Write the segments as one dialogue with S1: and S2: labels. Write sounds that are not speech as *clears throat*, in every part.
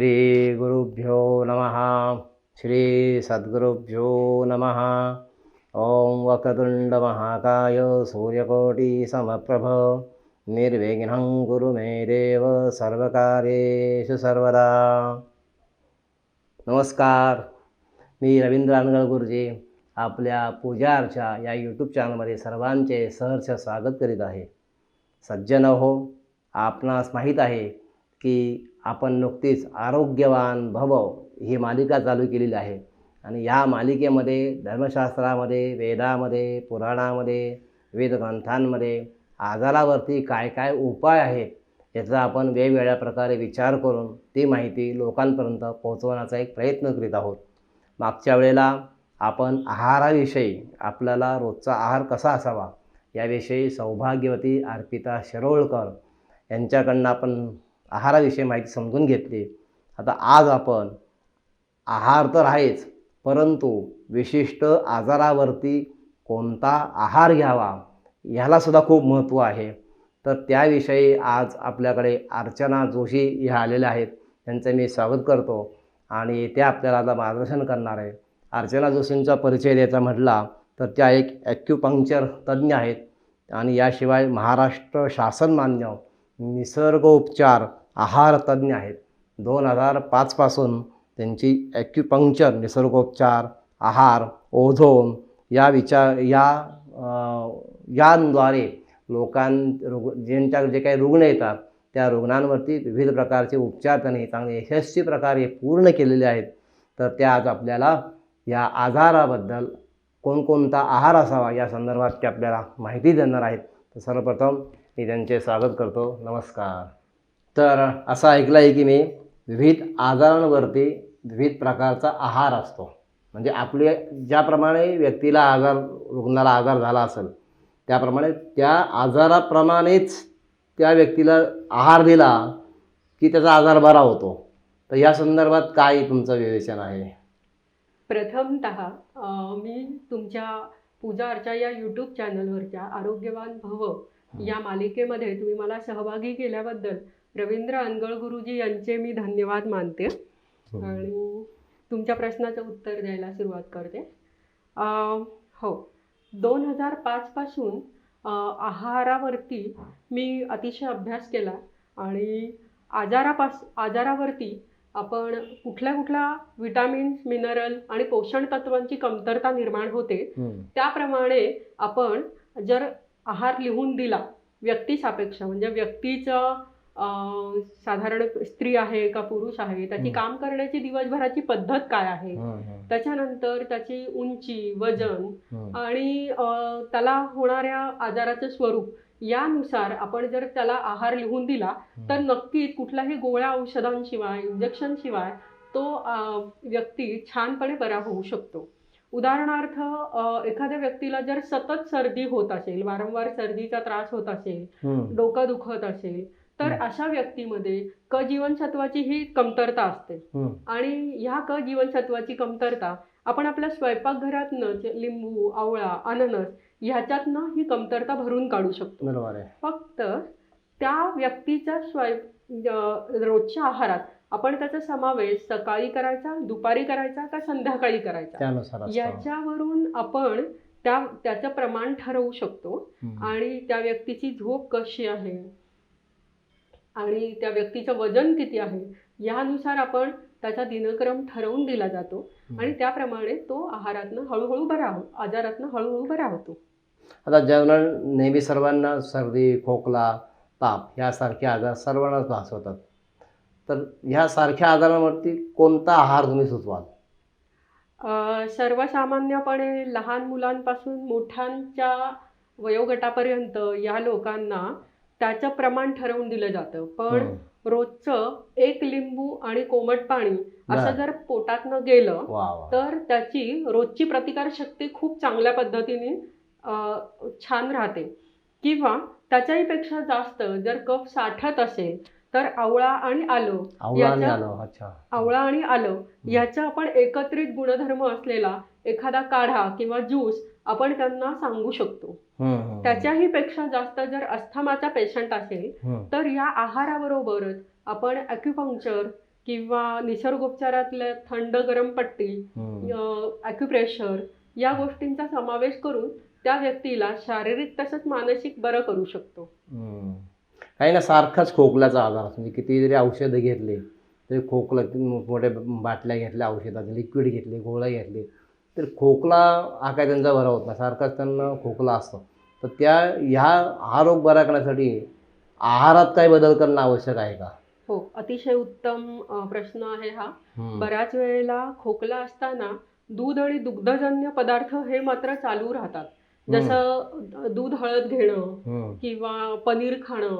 S1: श्री गुरुभ्यो नमः। श्री सद्गुरुभ्यो नमः। ॐ वक्रतुण्डमहाकाय महाकाय समप्रभ निर्विघ्नं गुरु मे देव सर्वकार्येषु सर्वदा। नमस्कार मी रवींद्र अनगळ गुरुजी आपल्या पूजा अर्चा या यूट्यूब चॅनलमध्ये सर्वांचे सहर्ष स्वागत करीत आहे. सज्जन हो आपणास माहीत आहे की आपण नुकतीच आरोग्यवान भव ही मालिका चालू केलेली आहे. आणि या मालिकेमध्ये धर्मशास्त्रामध्ये वेदामध्ये पुराणामध्ये वेदग्रंथांमध्ये आजारावरती काय काय उपाय आहेत याचा आपण वेगवेगळ्या प्रकारे विचार करून ती माहिती लोकांपर्यंत पोहोचवण्याचा एक प्रयत्न करीत आहोत. मागच्या वेळेला आपण आहाराविषयी आपल्याला रोजचा आहार कसा असावा याविषयी सौभाग्यवती अर्पिता शिरोळकर यांच्याकडनं आपण आहाराविषयी माहिती समजून घेतली. आता आज आपण आहार तर आहेच परंतु विशिष्ट आजारावरती कोणता आहार घ्यावा ह्यालासुद्धा खूप महत्त्व आहे. तर त्याविषयी आज आपल्याकडे अर्चना जोशी ह्या आलेल्या आहेत. त्यांचं मी स्वागत करतो आणि त्या आपल्याला आता मार्गदर्शन करणार आहे अर्चना जोशींचा परिचय द्यायचा म्हटला तर त्या एक ॲक्युपंक्चर तज्ज्ञ आहेत आणि याशिवाय महाराष्ट्र शासनमान्य निसर्गोपचार आहार तज्ज्ञ आहेत. दोन हजार पाचपासून त्यांची ॲक्युपंक्चर निसर्गोपचार आहार ओझोन या विचार या यांद्वारे लोकां रुग ज्यांच्या जे काही रुग्ण येतात त्या रुग्णांवरती विविध प्रकारचे उपचार त्यांनी चांगले यशस्वी प्रकारे पूर्ण केलेले आहेत. तर त्या आज आपल्याला या आजाराबद्दल कोणकोणता आहार असावा या संदर्भात ते आपल्याला माहिती देणार आहेत. तर सर्वप्रथम मी त्यांचे स्वागत करतो. नमस्कार. तर असं ऐकलं आहे की मी विविध आजारांवरती विविध प्रकारचा आहार असतो. म्हणजे आपले ज्याप्रमाणे व्यक्तीला आजार रुग्णाला आजार झाला असेल त्याप्रमाणे त्या आजाराप्रमाणेच त्या व्यक्तीला आहार दिला की त्याचा आजार बरा होतो. तर या संदर्भात काय तुमचं विवेचन आहे?
S2: प्रथमत मी तुमच्या पूजा अर्चा या यूट्यूब चॅनलवरच्या आरोग्यवान भव या मालिकेमध्ये तुम्ही मला सहभागी केल्याबद्दल रवींद्र अनगळ गुरुजी यांचे मी धन्यवाद मानते. आणि तुमच्या प्रश्नाचं उत्तर द्यायला सुरुवात करते. हो. दोन हजार पाचपासून आहारावरती मी अतिशय अभ्यास केला आणि आजारापास आजारावरती आपण कुठल्या कुठल्या विटामिन्स मिनरल आणि पोषण तत्वांची कमतरता निर्माण होते.
S1: हम्म.
S2: त्याप्रमाणे आपण जर आहार लिहून दिला व्यक्तिसापेक्ष म्हणजे व्यक्तीचं साधारण स्त्री आहे का पुरुष आहे त्याची. काम करण्याची दिवसभराची पद्धत काय आहे त्याच्यानंतर त्याची उंची वजन. आणि त्याला होणाऱ्या आजाराचं स्वरूप यानुसार आपण जर त्याला आहार लिहून दिला तर नक्कीच कुठल्याही गोळ्या औषधांशिवाय इंजेक्शनशिवाय तो अं, व्यक्ती छानपणे बरा होऊ शकतो उदाहरणार्थ एखाद्या व्यक्तीला जर सतत सर्दी होत असेल वारंवार सर्दीचा त्रास होत असेल. डोकं दुखत असेल तर. अशा व्यक्तीमध्ये क जीवनसत्वाची ही कमतरता असते. आणि ह्या क जीवनसत्वाची कमतरता आपण आपल्या स्वयंपाकघरातनं लिंबू आवळा अननस ह्याच्यातनं ही कमतरता भरून काढू शकतो
S1: बरोबर आहे
S2: फक्त त्या व्यक्तीच्या स्वय रोजच्या आहारात आपण त्याचा समावेश सकाळी करायचा दुपारी करायचा का संध्याकाळी करायचा. याच्यावरून आपण त्या त्याचं प्रमाण ठरवू शकतो. आणि त्या व्यक्तीची झोप कशी आहे आणि त्या व्यक्तीचं वजन किती आहे यानुसार आपण त्याचा दिनक्रम ठरवून दिला जातो. आणि त्याप्रमाणे तो आहारातनं हळूहळू बरा हो आजारातनं हळूहळू बरा होतो.
S1: आता जेवणात नेहमी सर्वांना सर्दी खोकला ताप यासारखे आजार सर्वांनाच भासवतात. तर ह्या सारख्या आजारांवरती कोणता आहार तुम्ही सुचवाल?
S2: सर्वसामान्यपणे लहान मुलांपासून मोठ्यांच्या वयोगटापर्यंत या लोकांना त्याचं प्रमाण ठरवून दिलं जातं पण. रोजचं एक लिंबू आणि कोमट पाणी असं. जर पोटातनं गेलं तर त्याची रोजची प्रतिकारशक्ती खूप चांगल्या पद्धतीने छान राहते किंवा त्याच्याही पेक्षा जास्त जर कफ साठत असेल तर आवळा आणि आलं
S1: आवळा आणि
S2: याच्या-
S1: आलं अच्छा
S2: आवळा आणि आलं याचा आपण एकत्रित गुणधर्म असलेला एखादा काढा किंवा ज्यूस आपण त्यांना सांगू शकतो. त्याच्याही पेक्षा जास्त जर अस्थमाचा पेशंट असेल. तर या आहाराबरोबरच आपण ॲक्युपंक्चर किंवा निसर्गोपचारातल्या थंड गरम पट्टी
S1: हम्म.
S2: ॲक्युप्रेशर या गोष्टींचा समावेश करून त्या व्यक्तीला शारीरिक तसंच मानसिक बरं करू शकतो
S1: हम्म. काही ना सारखाच खोकल्याचा आजार असतो म्हणजे किती जरी औषधं घेतली तरी खोकला मोठ्या बाटल्या घेतल्या औषधाचे लिक्विड घेतले गोळ्या घेतले तर खोकला हा काय त्यांचा बरा होत नाही सारखाच त्यांना खोकला असतो तर त्या ह्या हा रोग बरा करण्यासाठी आहारात काय बदल करणं आवश्यक आहे का
S2: हो अतिशय उत्तम प्रश्न आहे हा. बऱ्याच वेळेला खोकला असताना दूध आणि दुग्धजन्य पदार्थ हे मात्र चालू राहतात जसं दूध हळद घेणं. किंवा पनीर खाणं.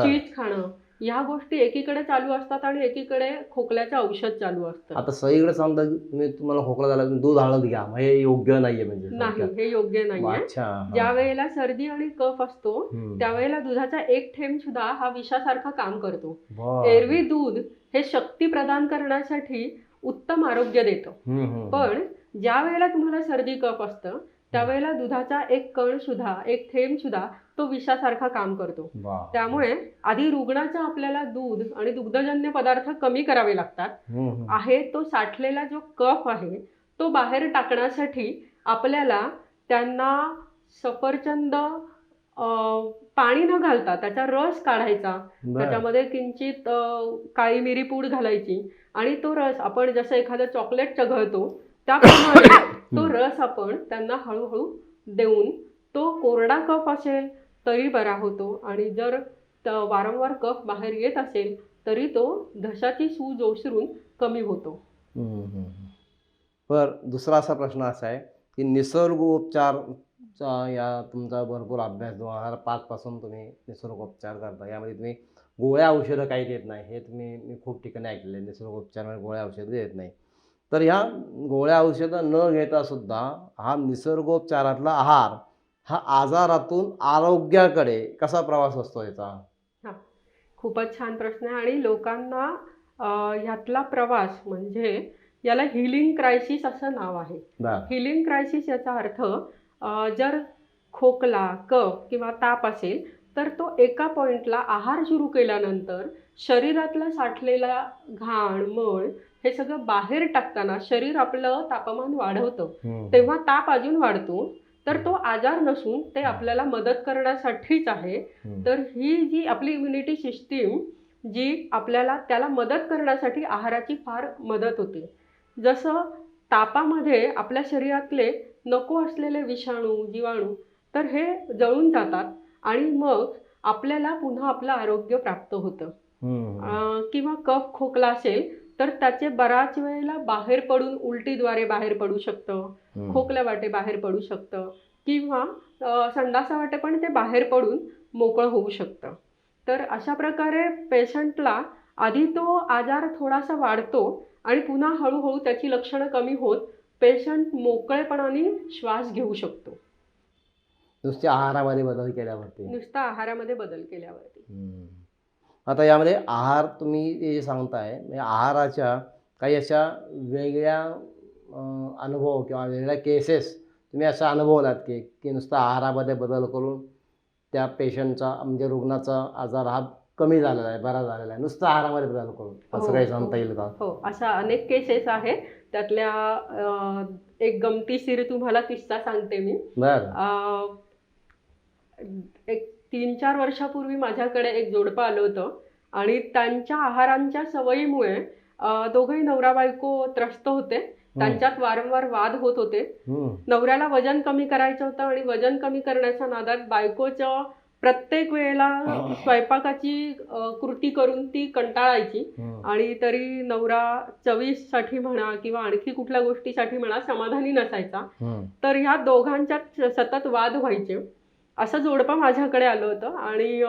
S2: चीज खाणं ह्या गोष्टी एकीकडे चालू असतात आणि एकीकडे खोकल्याचं औषध चालू असतं
S1: आता सगळीकडे सांगतात तुम्ही तुम्हाला खोकला झाला तुम्ही दूध हळद घ्या हे योग्य नाहीये म्हणजे
S2: नाही. हे योग्य नाहीये. ज्या वेळेला सर्दी आणि कफ असतो. त्यावेळेला दुधाचा एक थेंब सुद्धा हा विषासारखा काम करतो. एरवी दूध हे शक्ती प्रदान करण्यासाठी उत्तम आरोग्य देतं. पण ज्या वेळेला तुम्हाला सर्दी कफ असतं त्यावेळेला दुधाचा एक कण सुद्धा एक थेंब सुद्धा तो विषासारखा काम करतो. त्यामुळे आधी रुग्णाचं आपल्याला दूध आणि दुग्धजन्य पदार्थ कमी करावे लागतात. आहे तो साठलेला जो कफ आहे तो बाहेर टाकण्यासाठी आपल्याला त्यांना सफरचंद पाणी न घालता त्याचा रस काढायचा. त्याच्यामध्ये किंचित काळी मिरी पूड घालायची आणि तो रस आपण जसं एखादं चॉकलेट चघळतो त्याप्रमाणे तो रस आपण त्यांना हळूहळू देऊन तो कोरडा कफ असेल तरी बरा होतो. आणि जर वारंवार कफ बाहेर येत असेल तरी तो घशाची सूज ओसरून कमी होतो.
S1: बर दुसरा असा प्रश्न असा आहे की निसर्गोपचारचा या तुमचा भरपूर अभ्यास दोन हजार पाचपासून तुम्ही निसर्गोपचार करता. यामध्ये तुम्ही गोळ्या औषधं काही देत नाही. हे तुम्ही मी खूप ठिकाणी ऐकलेलं आहे. निसर्गोपचारामध्ये गोळ्या औषधं देत नाही. तर ह्या गोळ्या औषधं न घेता सुद्धा हा निसर्गोपचारातला आहार हा आजारातून आरोग्याकडे कसा प्रवास असतो याचा?
S2: खूपच छान प्रश्न आहे. आणि लोकांना ह्यातला प्रवास म्हणजे याला हिलिंग क्रायसिस असं नाव आहे. हिलिंग क्रायसिस याचा अर्थ जर खोकला कफ किंवा ताप असेल तर तो एका पॉइंटला आहार सुरू केल्यानंतर शरीरातला साठलेला घाण मळ हे सगळं बाहेर टाकताना शरीर आपलं तापमान वाढवतं. तेव्हा ताप अजून वाढतो तर तो आजार नसून ते आपल्याला मदत करण्यासाठीच आहे. तर ही जी आपली इम्युनिटी सिस्टीम जी आपल्याला त्याला मदत करण्यासाठी आहाराची फार मदत होते. जसं तापामध्ये आपल्या शरीरातले नको असलेले विषाणू जीवाणू तर हे जळून जातात आणि मग आपल्याला पुन्हा आपलं आरोग्य प्राप्त होतं. किंवा कफ खोकला असेल तर त्याचे बराच वेळेला बाहेर पडून उलटीद्वारे बाहेर पडू शकतं. खोकल्या वाटे बाहेर पडू शकतं किंवा संडासा वाटे पण ते बाहेर पडून मोकळं होऊ शकतं तर अशा प्रकारे पेशंटला आधी तो आजार थोडासा वाढतो आणि पुन्हा हळूहळू त्याची लक्षणं कमी होत पेशंट मोकळेपणाने श्वास घेऊ शकतो
S1: नुसत्या आहारामध्ये बदल केल्यावरती
S2: नुसता आहारामध्ये बदल केल्यावरती.
S1: आता यामध्ये आहार तुम्ही जे सांगताय म्हणजे आहाराच्या काही अशा वेगळ्या अनुभव किंवा वेगळ्या केसेस तुम्ही अशा अनुभवलात की की नुसतं आहारामध्ये बदल करून त्या पेशंटचा म्हणजे रुग्णाचा आजार हा कमी झालेला आहे बरा झालेला आहे. नुसतं आहारामध्ये बदल करून असं
S2: हो,
S1: काही
S2: हो.
S1: सांगता येईल का?
S2: हो अशा अनेक केसेस आहेत. त्यातल्या एक गमतीशीर तुम्हाला किस्सा सांगते मी.
S1: बरं.
S2: एक तीन चार वर्षापूर्वी माझ्याकडे एक जोडपं आलं होतं. आणि त्यांच्या आहारांच्या सवयीमुळे दोघंही नवरा बायको त्रस्त होते. त्यांच्यात वारंवार वाद होत होते. नवऱ्याला वजन कमी करायचं होतं आणि वजन कमी करण्याच्या नादात बायकोच्या प्रत्येक वेळेला स्वयंपाकाची कृती करून ती कंटाळायची. आणि तरी नवरा चवीसाठी म्हणा किंवा आणखी कुठल्या गोष्टीसाठी म्हणा समाधानी नसायचा. तर ह्या दोघांच्यात सतत वाद व्हायचे. असं जोडपं माझ्याकडे आलं होतं. आणि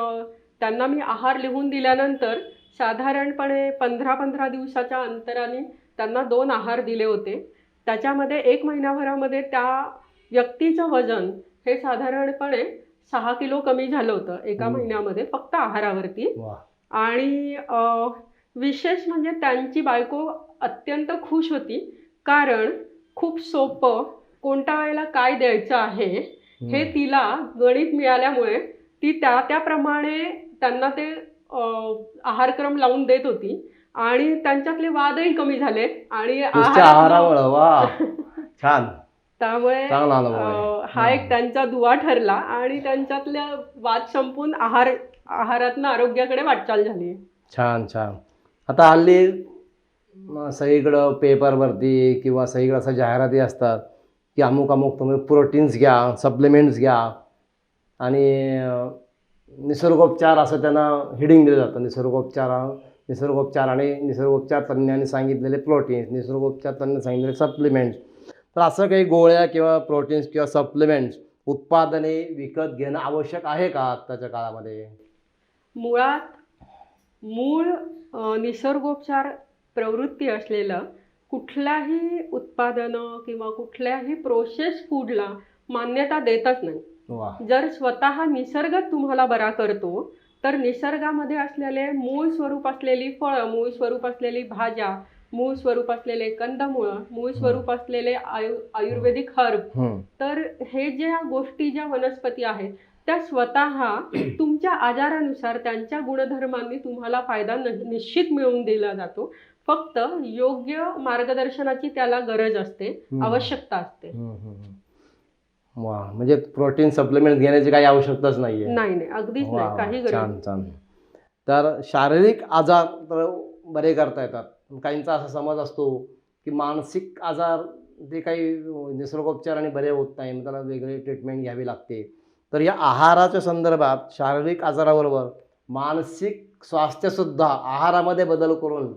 S2: त्यांना मी आहार लिहून दिल्यानंतर साधारणपणे पंधरा पंधरा दिवसाच्या अंतराने त्यांना दोन आहार दिले होते. त्याच्यामध्ये एक महिन्याभरामध्ये त्या व्यक्तीचं वजन हे साधारणपणे सहा किलो कमी झालं होतं. एका. महिन्यामध्ये फक्त आहारावरती. आणि विशेष म्हणजे त्यांची बायको अत्यंत खुश होती. कारण खूप सोपं कोणत्या वेळेला काय द्यायचं आहे हे. तिला गणित मिळाल्यामुळे ती त्या त्याप्रमाणे त्यांना ते आहारक्रम लावून देत होती. आणि त्यांच्यातले वादही कमी झाले आणि आहारात- *laughs*
S1: छान.
S2: त्यामुळे हा एक त्यांचा दुवा ठरला आणि त्यांच्यातल्या वाद संपून आहार आहारातनं आरोग्याकडे वाटचाल झाली.
S1: छान छान. आता हल्ली सगळीकडं पेपरवरती किंवा सगळीकडं असं जाहिराती असतात. की अमुक अमुक तुम्ही प्रोटीन्स घ्या सप्लिमेंट्स घ्या. आणि निसर्गोपचार असं त्यांना हिडिंग दिलं जातं. निसर्गोपचार निसर्गोपचार आणि निसर्गोपचार तज्ज्ञांनी सांगितलेले प्रोटीन्स निसर्गोपचार तज्ञांनी सांगितलेले सप्लिमेंट्स तर असं काही गोळ्या किंवा प्रोटीन्स किंवा सप्लिमेंट्स उत्पादने विकत घेणं आवश्यक आहे का आत्ताच्या काळामध्ये?
S2: मुळात मूळ निसर्गोपचार प्रवृत्ती असलेलं कुठल्याही उत्पादनं किंवा कुठल्याही प्रोसेस फूडला मान्यता देतच नाही. जर स्वतः निसर्ग तुम्हाला बरा करतो तर निसर्गामध्ये असलेले मूळ स्वरूप असलेली फळं मूळ स्वरूप असलेली भाज्या मूळ स्वरूप असलेले कंदमुळं मूळ स्वरूप असलेले आयु आयुर्वेदिक हर्ब. तर हे ज्या गोष्टी ज्या वनस्पती आहेत त्या स्वतः *clears throat* तुमच्या आजारानुसार त्यांच्या गुणधर्मांनी तुम्हाला फायदा निश्चित मिळवून दिला जातो. फक्त योग्य मार्गदर्शनाची त्याला गरज असते. आवश्यकता असते.
S1: वा म्हणजे प्रोटीन सप्लिमेंट घेण्याची काही आवश्यकताच नाहीये
S2: नाही नाही अगदीच नाही काही
S1: छान. छान तर शारीरिक आजार तर बरे करता येतात काहींचा असा समज असतो की मानसिक आजार ते काही निसर्गोपचाराने बरे होत नाही त्याला वेगळी ट्रीटमेंट घ्यावी लागते तर या आहाराच्या संदर्भात शारीरिक आजाराबरोबर मानसिक स्वास्थ्यसुद्धा आहारामध्ये बदल करून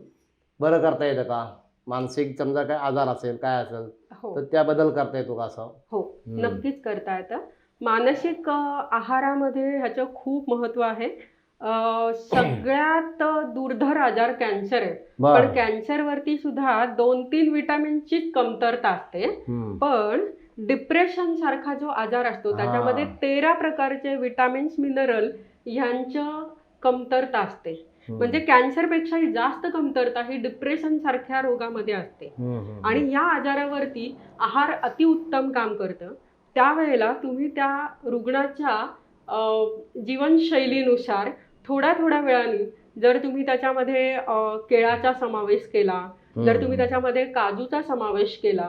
S1: बरं करता येतं का मानसिक समजा काय आजार असेल काय असेल
S2: हो
S1: तर त्या बदल करता येतो का असं
S2: हो
S1: हम्म.
S2: नक्कीच करता येतं मानसिक अ, आहारामध्ये ह्याचं खूप महत्त्व आहे अ, सगळ्यात दुर्धर आजार कॅन्सर आहे पण
S1: बरं
S2: कॅन्सरवरती सुद्धा दोन तीन विटामिनचीच कमतरता असते
S1: हम्म.
S2: पण डिप्रेशन सारखा जो आजार असतो
S1: हा.
S2: त्याच्यामध्ये तेरा प्रकारचे विटामिन्स मिनरल ह्यांचं कमतरता असते. म्हणजे कॅन्सरपेक्षाही जास्त कमतरता ही डिप्रेशन सारख्या रोगामध्ये असते. आणि या आजारावरती आहार अतिउत्तम काम करतं त्यावेळेला तुम्ही त्या रुग्णाच्या जीवनशैलीनुसार थोड्या थोड्या वेळाने जर तुम्ही त्याच्यामध्ये केळाचा समावेश केला जर तुम्ही त्याच्यामध्ये काजूचा समावेश केला.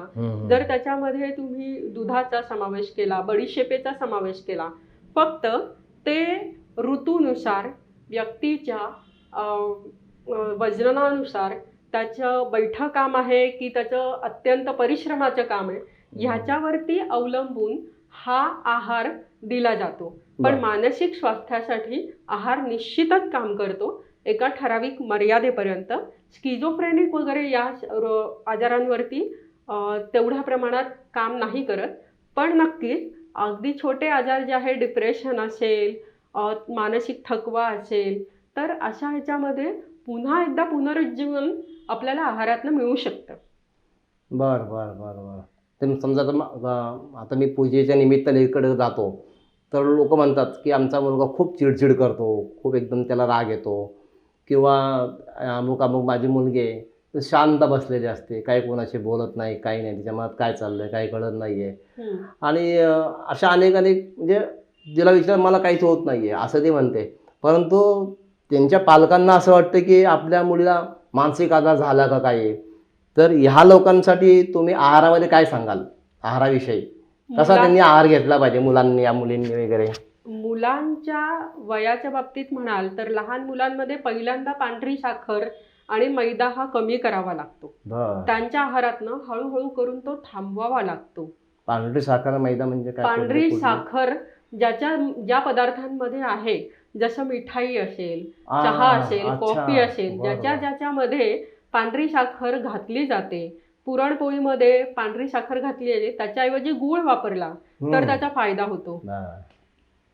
S2: जर त्याच्यामध्ये तुम्ही दुधाचा समावेश केला बडीशेपेचा समावेश केला फक्त ते ऋतूनुसार व्यक्तीच्या वजनानुसार त्याचं बैठं काम आहे की त्याचं अत्यंत परिश्रमाचं काम आहे ह्याच्यावरती अवलंबून हा आहार दिला जातो. पण. मानसिक स्वास्थ्यासाठी आहार निश्चितच काम करतो. एका ठराविक मर्यादेपर्यंत. स्किझोफ्रेनिक वगैरे या आजारांवरती तेवढ्या प्रमाणात काम नाही करत. पण नक्कीच अगदी छोटे आजार जे आहे डिप्रेशन असेल मानसिक थकवा असेल तर अशा ह्याच्यामध्ये पुन्हा एकदा पुनरुज्जीवन आपल्याला आहारातनं मिळू शकतं.
S1: बर बर बर बर. तर समजा आता म- अ- आता मी पूजेच्या निमित्ताने इकडे जातो. तर लोक म्हणतात की आमचा मुलगा खूप चिडचिड करतो खूप एकदम त्याला राग येतो. किंवा अमुक अमुक माझी मुलगी आहे तर शांत बसलेली असते काही कोणाशी बोलत नाही काही नाही तिच्या मनात काय चाललंय काही कळत नाही आहे आणि अ, अशा अनेक अनेक म्हणजे जिला विचार मला काहीच होत नाही आहे असं ती म्हणते. परंतु त्यांच्या पालकांना असं वाटतं की आपल्या मुलीला मानसिक आजार झाला का काय? तर ह्या लोकांसाठी तुम्ही आहारामध्ये काय सांगाल? आहाराविषयी. कसा त्यांनी आहार घेतला पाहिजे मुलांनी या मुलींनी वगैरे?
S2: मुलांच्या वयाच्या बाबतीत म्हणाल तर लहान मुलांमध्ये पहिल्यांदा पांढरी साखर आणि मैदा हा कमी करावा लागतो. त्यांच्या आहारातनं हळूहळू करून तो थांबवावा लागतो.
S1: पांढरी साखर मैदा म्हणजे
S2: पांढरी? साखर ज्याच्या ज्या पदार्थांमध्ये आहे जसं मिठाई असेल
S1: आ,
S2: चहा असेल
S1: अच्छा.
S2: कॉफी असेल
S1: बरोबर.
S2: ज्याच्या ज्याच्यामध्ये पांढरी साखर घातली जाते पुरणपोळीमध्ये पांढरी साखर घातली जाते त्याच्याऐवजी गूळ वापरला
S1: हम्म.
S2: तर त्याचा फायदा होतो.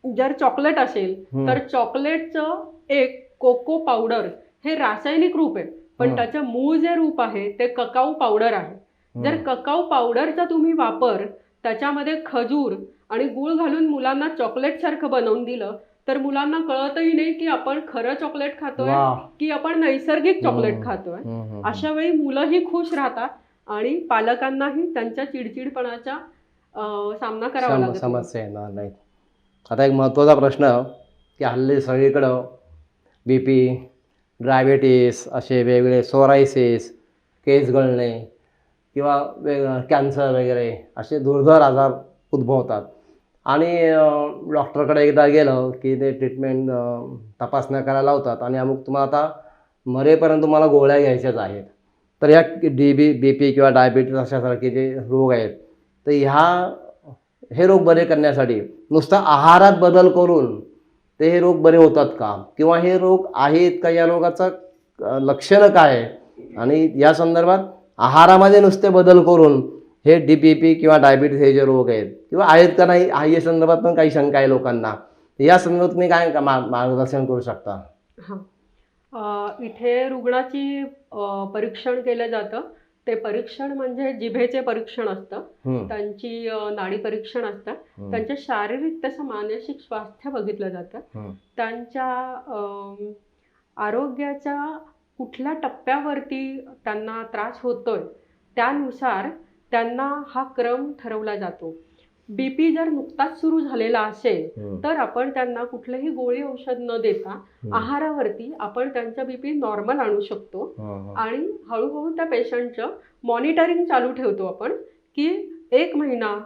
S2: जर चॉकलेट असेल
S1: हम्म.
S2: तर चॉकलेटचं एक कोको पावडर हे रासायनिक रूप आहे पण
S1: हम्म.
S2: त्याचं मूळ जे रूप आहे ते ककाऊ पावडर आहे जर
S1: हम्म.
S2: ककाऊ पावडरचा तुम्ही वापर त्याच्यामध्ये खजूर आणि गुळ घालून मुलांना चॉकलेट सारखं बनवून दिलं तर मुलांना कळतही नाही की आपण खरं चॉकलेट खातोय. की आपण नैसर्गिक चॉकलेट. खातोय. अशा वेळी मुलंही खुश राहतात आणि पालकांनाही त्यांच्या चिडचिडपणाचा सामना करावा लागत.
S1: समस्या येणार नाही आता एक महत्त्वाचा प्रश्न की हल्ली सगळीकडं बी पी डायबेटीस असे वेगवेगळे सोरायसिस केस गळणे किंवा वेग कॅन्सर वगैरे असे दुर्धर आजार उद्भवतात आणि डॉक्टरकडे एकदा गेलं की ते ट्रीटमेंट तपासण्या करायला लावतात आणि अमुक तुम्हाला आता मरेपर्यंत तुम्हाला गोळ्या घ्यायच्याच आहेत. तर ह्या डी बी बी पी किंवा डायबिटीस अशासारखे जे रोग आहेत तर ह्या हे रोग बरे करण्यासाठी नुसता आहारात बदल करून ते हे रोग बरे होतात का? किंवा हे रोग आहेत का? या रोगाचं लक्षणं काय? आहे आणि या संदर्भात आहारामध्ये नुसते बदल करून हे डी पी पी किंवा डायबिटीस हे जे रोग आहेत किंवा आहेत का नाही हा या संदर्भात पण काही शंका आहे लोकांना. या संदर्भात तुम्ही काय का- मार्गदर्शन करू शकता?
S2: हां. इथे रुग्णाची परीक्षण केलं जातं. ते परीक्षण म्हणजे जिभेचे परीक्षण असतं. त्यांची नाडी परीक्षण असतं.
S1: हम्म,
S2: त्यांच्या शारीरिक तसं मानसिक स्वास्थ्य बघितलं जातं. त्यांच्या आरोग्याच्या कुठल्या टप्प्यावरती त्यांना त्रास होतोय त्यानुसार त्यांना हा क्रम ठरवला जातो. बी पी जर नुकताच सुरू झालेला असेल तर आपण त्यांना कुठलंही गोळी औषध न देता आहारावरती आपण त्यांचा बीपी नॉर्मल आणू शकतो. आणि हळूहळू त्या पेशंटचं मॉनिटरिंग चालू ठेवतो आपण की एक महिना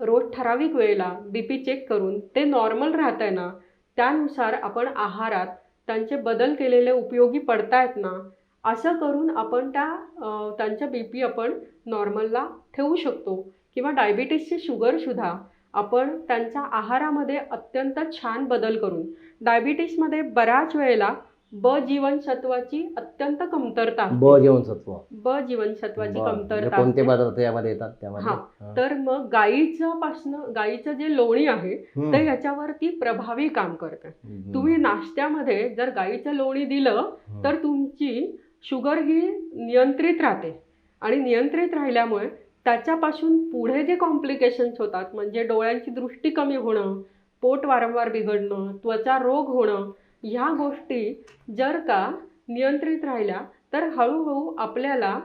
S2: रोज ठराविक वेळेला बी पी चेक करून ते नॉर्मल राहत आहे ना त्यानुसार आपण आहारात त्यांचे बदल केलेले उपयोगी पडतायत ना असं करून आपण त्या त्यांच्या बी पी आपण नॉर्मलला ठेवू शकतो किंवा डायबिटीसची शुगरसुद्धा आपण त्यांच्या आहारामध्ये अत्यंत छान बदल करून डायबिटीसमध्ये बऱ्याच वेळेला ब जीवनसत्वाची अत्यंत कमतरता.
S1: ब जीवनसत्व
S2: ब जीवनसत्वाची.
S1: म्हणजे
S2: कमतरता
S1: कोणते. पदार्थ यामध्ये येतात त्यामध्ये.
S2: तर मग गाईचं पासनं गाईचं जे लोणी आहे. ते याच्यावरती प्रभावी काम करतं. तुम्ही नाश्त्यामध्ये जर गाईचं लोणी दिलं. तर तुमची शुगर ही नियंत्रित राहते. आणि नियंत्रित राहिल्यामुळे त्याच्यापासून पुढे जे कॉम्प्लिकेशन्स होतात म्हणजे डोळ्यांची दृष्टी कमी होणं पोट वारंवार बिघडणं त्वचा रोग होणं ह्या गोष्टी जर का नियंत्रित राहिल्या तर हळूहळू आपल्याला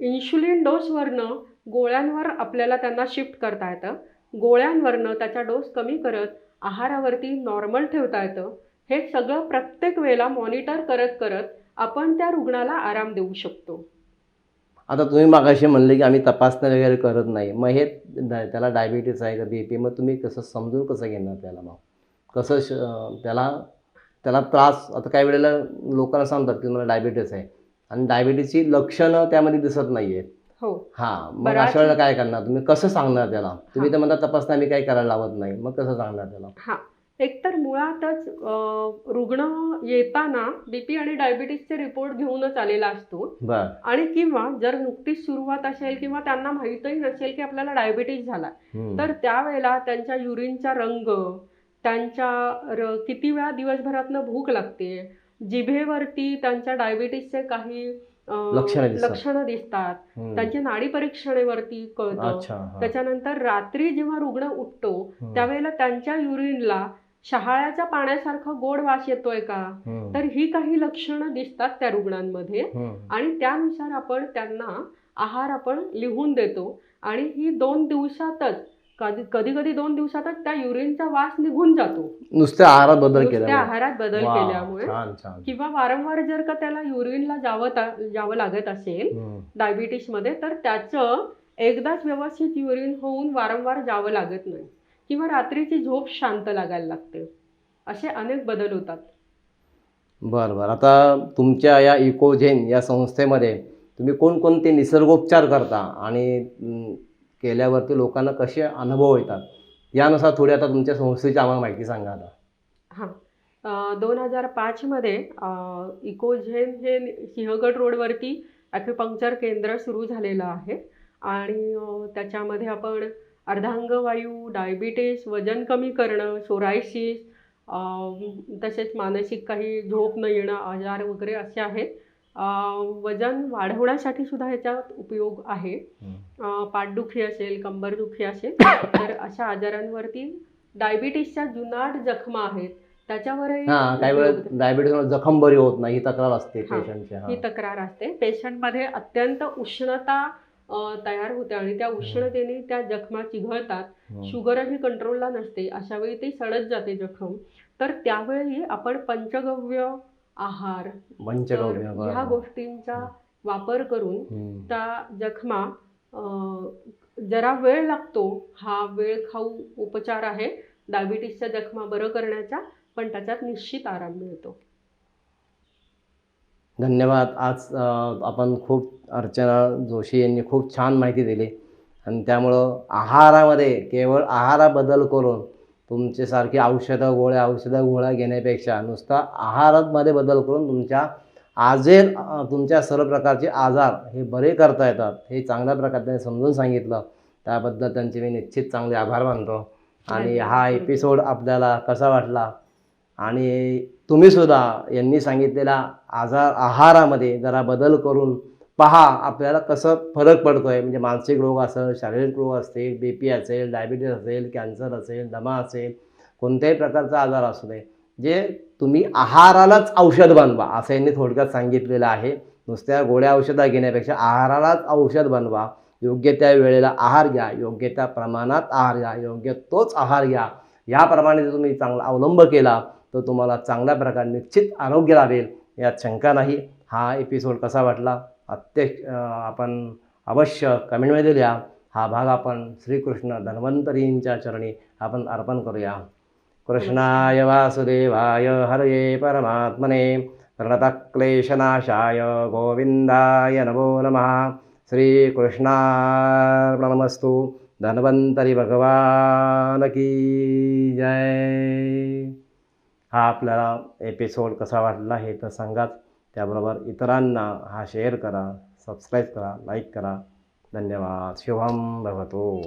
S2: इन्शुलिन डोसवरनं गोळ्यांवर आपल्याला त्यांना शिफ्ट करता येतं. गोळ्यांवरनं त्याचा डोस कमी करत आहारावरती नॉर्मल ठेवता येतं. हे सगळं प्रत्येक वेळेला मॉनिटर करत करत आपण त्या रुग्णाला आराम देऊ शकतो.
S1: आता तुम्ही मागाशी म्हणले की आम्ही तपासण्या वगैरे करत नाही. मग हे त्याला डायबिटीस आहे का बी पी मग तुम्ही कसं समजून कसं घेणार त्याला मग? कसं श त्याला त्याला त्रास आता काही वेळेला लोकांना सांगतात की मला डायबिटीस आहे. आणि डायबिटीसची लक्षणं त्यामध्ये दिसत नाही आहेत
S2: हो.
S1: हां मग अशा वेळेला काय करणार तुम्ही? कसं सांगणार त्याला? तुम्ही तर म्हणता तपासण्या आम्ही काही करायला लावत नाही. मग कसं सांगणार त्याला?
S2: हां. एकतर मुळातच रुग्ण येताना बीपी आणि डायबिटीसचे रिपोर्ट घेऊनच आलेला असतो आणि किंवा जर नुकतीच सुरुवात असेल किंवा त्यांना माहीतही नसेल की आपल्याला डायबिटीस झाला. तर त्यावेळेला त्यांच्या युरिनचा रंग त्यांच्या किती वेळा दिवसभरातनं भूक लागते जिभेवरती त्यांच्या डायबिटीसचे काही
S1: लक्षणं दिसतात.
S2: लक्षणं दिसतात
S1: हम्म.
S2: त्यांची नाडी परीक्षणेवरती कळतं. त्याच्यानंतर रात्री जेव्हा रुग्ण उठतो. त्यावेळेला त्यांच्या युरिनला शहाळ्याच्या पाण्यासारखा गोड वास येतोय का. तर ही काही लक्षणं दिसतात त्या रुग्णांमध्ये. आणि त्यानुसार आपण त्यांना आहार आपण लिहून देतो. आणि ही दोन दिवसातच कधी कधी कधी दोन दिवसातच त्या युरिनचा वास निघून जातो.
S1: नुसत्या आहारात बदल
S2: नुसत्या आहारात बदल केल्यामुळे. किंवा वारंवार जर का त्याला युरिनला जावं जावं लागत असेल
S1: हम्म.
S2: डायबिटीसमध्ये तर त्याचं एकदाच व्यवस्थित युरिन होऊन वारंवार जावं लागत नाही. किंवा रात्रीची झोप शांत लागायला लागते. असे अनेक बदल होतात.
S1: बरं बरं. आता तुमच्या या इकोझेन या संस्थेमध्ये तुम्ही कोणकोणते निसर्गोपचार करता आणि केल्यावरती लोकांना कसे अनुभव येतात? यानुसार थोडी आता तुमच्या संस्थेची आम्हाला माहिती सांगा आता.
S2: हां. दोन हजार पाचमध्ये इकोझेन हे सिंहगड रोडवरती ॲक्युपंक्चर केंद्र सुरू झालेलं आहे. आणि त्याच्यामध्ये आपण अर्धांगवायू डायबिटीस वजन कमी करणं सोरायसिस तसेच मानसिक काही झोप न येणं आजार वगैरे असे आहेत. वजन वाढवण्यासाठी सुद्धा ह्याच्यात उपयोग आहे. पाठदुखी असेल कंबरदुखी असेल तर अशा आजारांवरती डायबिटीसच्या जुनाट जखमा आहेत. त्याच्यावरही
S1: हां काही
S2: उपयोग
S1: वेळेस डायबिटीस जखम बरी होत नाही ही तक्रार असते
S2: हां.
S1: पेशंटची
S2: ही. तक्रार असते. पेशंटमध्ये अत्यंत उष्णता तयार होते आणि त्या उष्णतेने त्या जखमा चिघळतात. शुगरही कंट्रोलला नसते अशा वेळी ती सडत जाते जखम. तर त्यावेळी आपण पंचगव्य आहार
S1: पंचगव्य
S2: ह्या. गोष्टींचा वापर करून. त्या जखमा जरा वेळ लागतो. हा वेळ खाऊ उपचार आहे. डायबिटीसच्या जखमा बरं करण्याचा पण त्याच्यात निश्चित आराम मिळतो.
S1: धन्यवाद. आज आपण खूप अर्चना जोशी यांनी खूप छान माहिती दिली आणि त्यामुळं आहारामध्ये केवळ आहारा बदल करून तुमचे सारखी औषधं गोळ्या औषधं गोळ्या घेण्यापेक्षा नुसता आहारामध्ये बदल करून तुमच्या आजेर तुमच्या सर्व प्रकारचे आजार हे बरे करता येतात. हे चांगल्या प्रकारे त्यांनी समजून सांगितलं. त्याबद्दल त्यांचे मी निश्चित चांगले आभार मानतो. आणि हा एपिसोड आपल्याला कसा वाटला? आणि तुम्ही सुद्धा यांनी सांगितलेला आजार आहारामध्ये जरा बदल करून पहा आपल्याला कसं फरक पडतो आहे म्हणजे मानसिक रोग असेल शारीरिक रोग असतील बी पी असेल डायबिटीस असेल कॅन्सर असेल दमा असेल कोणत्याही प्रकारचा आजार असू दे. जे तुम्ही आहारालाच औषध बनवा असं यांनी थोडक्यात सांगितलेलं आहे. नुसत्या गोळ्या औषधा घेण्यापेक्षा आहारालाच औषध बनवा. योग्य त्या वेळेला आहार घ्या योग्य त्या प्रमाणात आहार घ्या योग्य तोच आहार घ्या. याप्रमाणे जर तुम्ही चांगला अवलंब केला तो तुम्हाला चांगल्या प्रकारे निश्चित आरोग्य लाभेल. यात शंका नाही. हा एपिसोड कसा वाटला? अत्य आपण अवश्य कमेंटमध्ये लिहा. हा भाग आपण श्रीकृष्ण धन्वंतरींच्या चरणी आपण अर्पण करूया. कृष्णाय वासुदेवाय हरये परमात्मने. प्रणतक्लेशनाशाय गोविंदाय नमो नमः. श्रीकृष्णार्पणमस्तु. धन्वंतरी भगवान की जय. हा आपल्याला एपिसोड कसा वाटला हे तर सांगाच. त्याबरोबर इतरांना हा शेअर करा सबस्क्राईब करा लाईक करा. धन्यवाद. शुभम भवतो.